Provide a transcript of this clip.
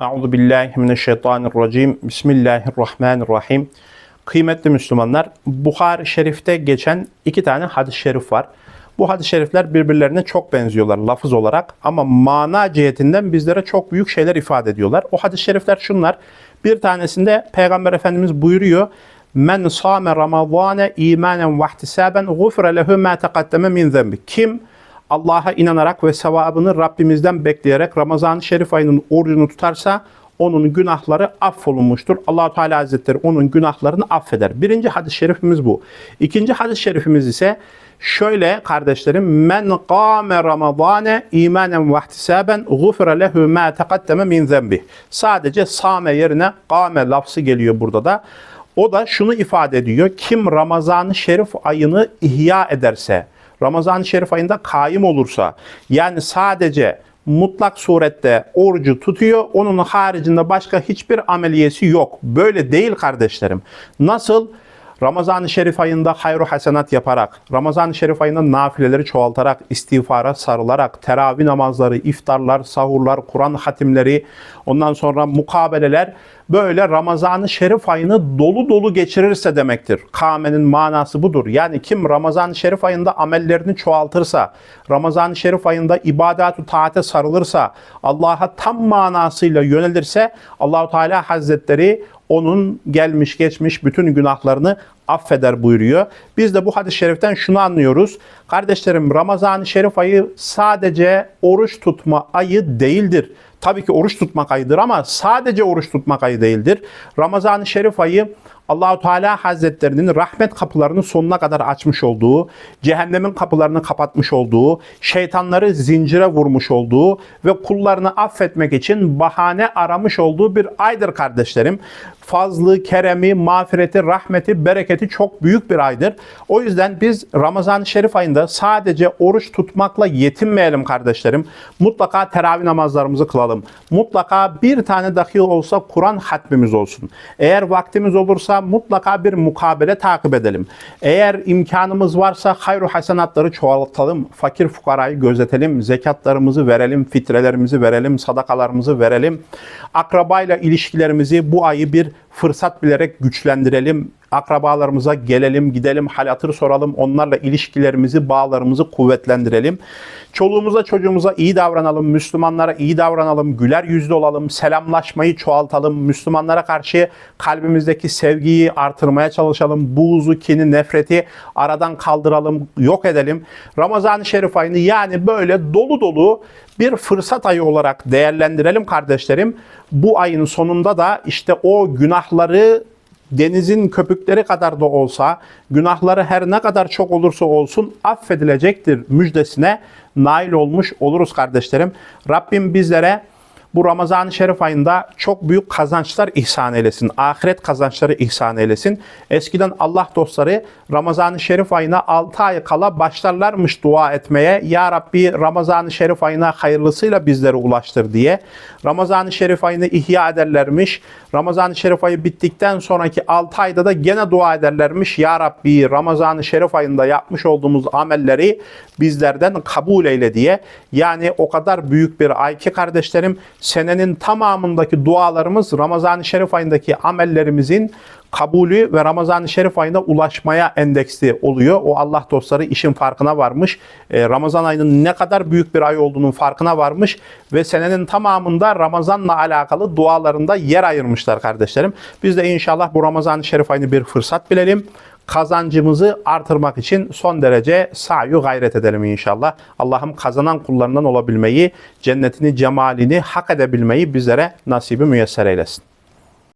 Euzu billahi mineşşeytanirracim. Bismillahirrahmanirrahim. Kıymetli Müslümanlar, Bukhari Şerif'te geçen iki tane hadis-i şerif var. Bu hadis-i şerifler birbirlerine çok benziyorlar lafız olarak ama mana cihetinden bizlere çok büyük şeyler ifade ediyorlar. O hadis-i şerifler şunlar. Bir tanesinde Peygamber Efendimiz buyuruyor. Men sâme ramazâne imanen ve ihtisâben gufre lehu mâ teqaddeme min zembi. Kim Allah'a inanarak ve sevabını Rabbimizden bekleyerek Ramazan-ı Şerif ayının orucunu tutarsa onun günahları affolunmuştur. allah Teala Hazretleri onun günahlarını affeder. Birinci hadis-i şerifimiz bu. İkinci hadis-i şerifimiz ise şöyle kardeşlerim men qame ramazane imanen ve ihtisaben gufre lehu ma taqaddeme min zembi. Sadece same yerine qame lafzı geliyor burada da. O da şunu ifade ediyor. Kim Ramazan-ı Şerif ayını ihya ederse, Ramazan-ı Şerif ayında kaim olursa, yani sadece mutlak surette orucu tutuyor. Onun haricinde başka hiçbir ameliyesi yok. Böyle değil kardeşlerim. Nasıl? Ramazan-ı Şerif ayında hayru hasenat yaparak, Ramazan-ı Şerif ayında nafileleri çoğaltarak, istiğfara sarılarak, teravih namazları, iftarlar, sahurlar, Kur'an hatimleri, ondan sonra mukabeleler böyle Ramazan-ı Şerif ayını dolu dolu geçirirse demektir. Kâmenin manası budur. Yani kim Ramazan-ı Şerif ayında amellerini çoğaltırsa, Ramazan-ı Şerif ayında ibadet-ü taate sarılırsa, Allah'a tam manasıyla yönelirse Allahu Teala Hazretleri onun gelmiş geçmiş bütün günahlarını affeder buyuruyor. Biz de bu hadis-i şeriften şunu anlıyoruz. Kardeşlerim Ramazan-ı Şerif ayı sadece oruç tutma ayı değildir. Tabii ki oruç tutmak ayıdır ama sadece oruç tutmak ayı değildir. Ramazan-ı Şerif ayı Allahu Teala Hazretlerinin rahmet kapılarını sonuna kadar açmış olduğu, cehennemin kapılarını kapatmış olduğu, şeytanları zincire vurmuş olduğu ve kullarını affetmek için bahane aramış olduğu bir aydır kardeşlerim. Fazlı, keremi, mağfireti, rahmeti, bereketi çok büyük bir aydır. O yüzden biz Ramazan-ı Şerif ayında sadece oruç tutmakla yetinmeyelim kardeşlerim. Mutlaka teravih namazlarımızı kılalım. Mutlaka bir tane dahi olsa Kur'an hatmimiz olsun. Eğer vaktimiz olursa mutlaka bir mukabele takip edelim. Eğer imkanımız varsa hayru hasenatları çoğaltalım. Fakir fukarayı gözetelim. Zekatlarımızı verelim. Fitrelerimizi verelim. Sadakalarımızı verelim. Akrabayla ilişkilerimizi bu ayı bir fırsat bilerek güçlendirelim. Akrabalarımıza gelelim, gidelim, hal hatır soralım. Onlarla ilişkilerimizi, bağlarımızı kuvvetlendirelim. Çoluğumuza, çocuğumuza iyi davranalım. Müslümanlara iyi davranalım. Güler yüzlü olalım. Selamlaşmayı çoğaltalım. Müslümanlara karşı kalbimizdeki sevgiyi artırmaya çalışalım. Buğzu, kini, nefreti aradan kaldıralım, yok edelim. Ramazan-ı Şerif ayını yani böyle dolu dolu bir fırsat ayı olarak değerlendirelim kardeşlerim. Bu ayın sonunda da işte o günahları denizin köpükleri kadar da olsa, günahları her ne kadar çok olursa olsun affedilecektir müjdesine nail olmuş oluruz kardeşlerim. Rabbim bizlere bu Ramazan-ı Şerif ayında çok büyük kazançlar ihsan eylesin. Ahiret kazançları ihsan eylesin. Eskiden Allah dostları Ramazan-ı Şerif ayına 6 ay kala başlarlarmış dua etmeye. Ya Rabbi Ramazan-ı Şerif ayına hayırlısıyla bizleri ulaştır diye. Ramazan-ı Şerif ayını ihya ederlermiş. Ramazan-ı Şerif ayı bittikten sonraki 6 ayda da gene dua ederlermiş. Ya Rabbi Ramazan-ı Şerif ayında yapmış olduğumuz amelleri bizlerden kabul eyle diye. Yani o kadar büyük bir ay ki kardeşlerim senenin tamamındaki dualarımız Ramazan-ı Şerif ayındaki amellerimizin kabulü ve Ramazan-ı Şerif ayına ulaşmaya endeksli oluyor. O Allah dostları işin farkına varmış. Ee, Ramazan ayının ne kadar büyük bir ay olduğunun farkına varmış ve senenin tamamında Ramazan'la alakalı dualarında yer ayırmışlar kardeşlerim. Biz de inşallah bu Ramazan-ı Şerif ayını bir fırsat bilelim kazancımızı artırmak için son derece sayu gayret edelim inşallah. Allah'ım kazanan kullarından olabilmeyi, cennetini, cemalini hak edebilmeyi bizlere nasibi müyesser eylesin.